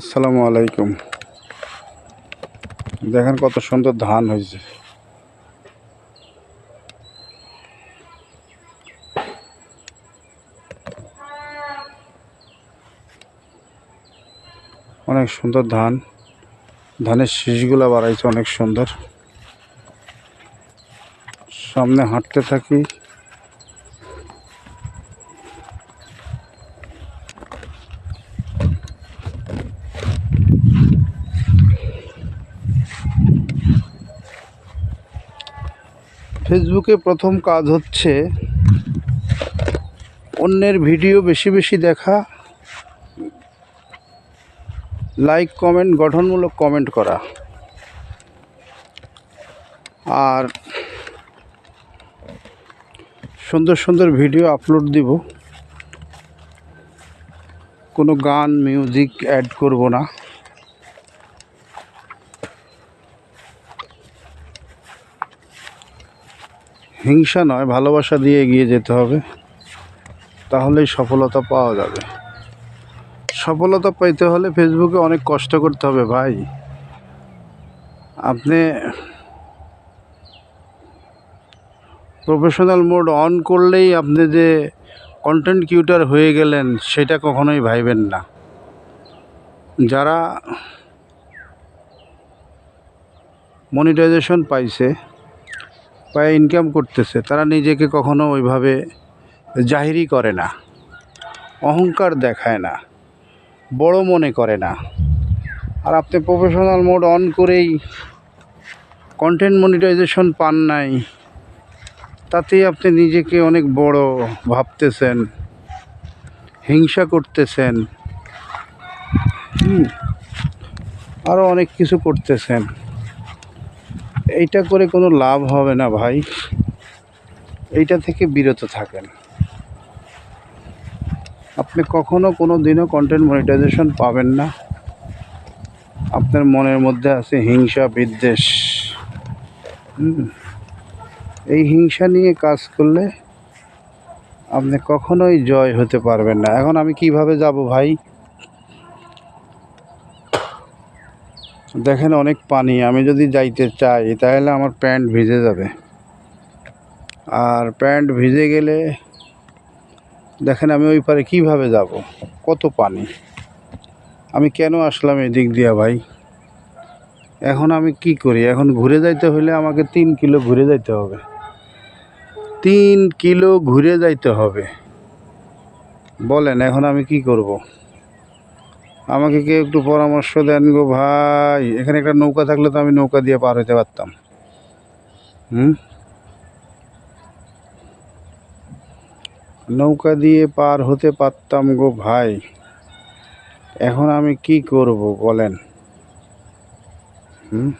আসসালামু আলাইকুম। দেখেন কত সুন্দর ধান হয়েছে। অনেক সুন্দর ধান। ধানের শীষগুলো বাড়াইছে, অনেক সুন্দর। সামনে হাঁটতে থাকি। ফেসবুকে প্রথম কাজ হচ্ছে অন্যের ভিডিও বেশি বেশি দেখা, লাইক, কমেন্ট, গঠনমূলক কমেন্ট করা। আর সুন্দর সুন্দর ভিডিও আপলোড দিব। কোনো গান, মিউজিক অ্যাড করব না। হিংসা নয়, ভালোবাসা দিয়ে এগিয়ে যেতে হবে। তাহলেই সফলতা পাওয়া যাবে। সফলতা পাইতে হলে ফেসবুকে অনেক কষ্ট করতে হবে ভাই। আপনি প্রফেশনাল মোড অন করলেই আপনি যে কন্টেন্ট কিউটার হয়ে গেলেন, সেটা কখনোই ভাইবেন না। যারা মনিটাইজেশন পাইছে পায়ে ইনকাম করতেছে, তারা নিজেকে কখনো ওইভাবে জাহিরি করে না। অহংকার দেখায় না, বড় মনে করে না। আর আপনি প্রফেশনাল মোড অন করেই কন্টেন্ট মনিটাইজেশন পান নাই, তাতেই আপনি নিজেকে অনেক বড় ভাবতেছেন, হিংসা করতেছেন আরও অনেক কিছু করতেছেন। এইটা করে কোনো লাভ হবে না ভাই। এইটা থেকে বিরত থাকেন। আপনি কখনো কোনো দিনও কন্টেন্ট মনিটাইজেশন পাবেন না। আপনার মনের মধ্যে আছে হিংসা, বিদ্বেষ। এই হিংসা নিয়ে কাজ করলে আপনি কখনোই জয় হতে পারবেন না। এখন আমি কীভাবে যাব ভাই? দেখেন অনেক পানি, আমি যদি যাইতে চাই তাহলে আমার প্যান্ট ভিজে যাবে। আর প্যান্ট ভিজে গেলে, দেখেন আমি ওই পারে কীভাবে যাব, কত পানি। আমি কেন আসলাম এদিক দিয়া ভাই? এখন আমি কি করি? এখন ঘুরে যাইতে হলে আমাকে তিন কিলো ঘুরে যাইতে হবে। তিন কিলো ঘুরে যাইতে হবে। বলেন, এখন আমি কি করব? আমাকে কেউ একটু পরামর্শ দেন গো ভাই। এখানে একটা নৌকা থাকলে তো আমি নৌকা দিয়ে পার হতে পারতাম। হুম? নৌকা দিয়ে পার হতে পারতাম গো ভাই। এখন আমি কি করব বলেন? হুম?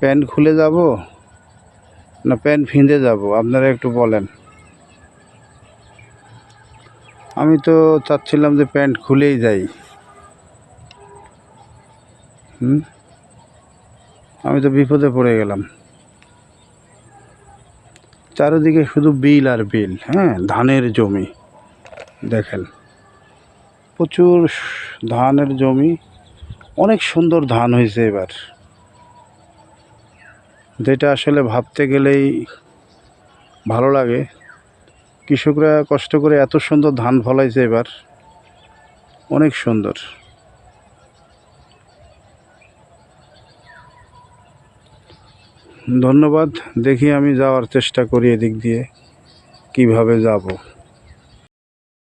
প্যান্ট খুলে যাব না প্যান্ট ফিঁদে যাব? আপনারা একটু বলেন। আমি তো চাচ্ছিলাম যে প্যান্ট খুলেই যাই। হুম? আমি তো বিপদে পড়ে গেলাম। চারিদিকে শুধু বিল আর বিল হ্যাঁ? ধানের জমি, দেখেন। প্রচুর ধানের জমি, অনেক সুন্দর ধান হয়েছে এবার। যেটা আসলে ভাবতে গেলেই ভালো লাগে। কৃষকরা কষ্ট করে এত সুন্দর ধান ফলাইছে এবার। অনেক সুন্দর। ধন্যবাদ। দেখি আমি যাওয়ার চেষ্টা করি এদিক দিয়ে। কীভাবে যাব?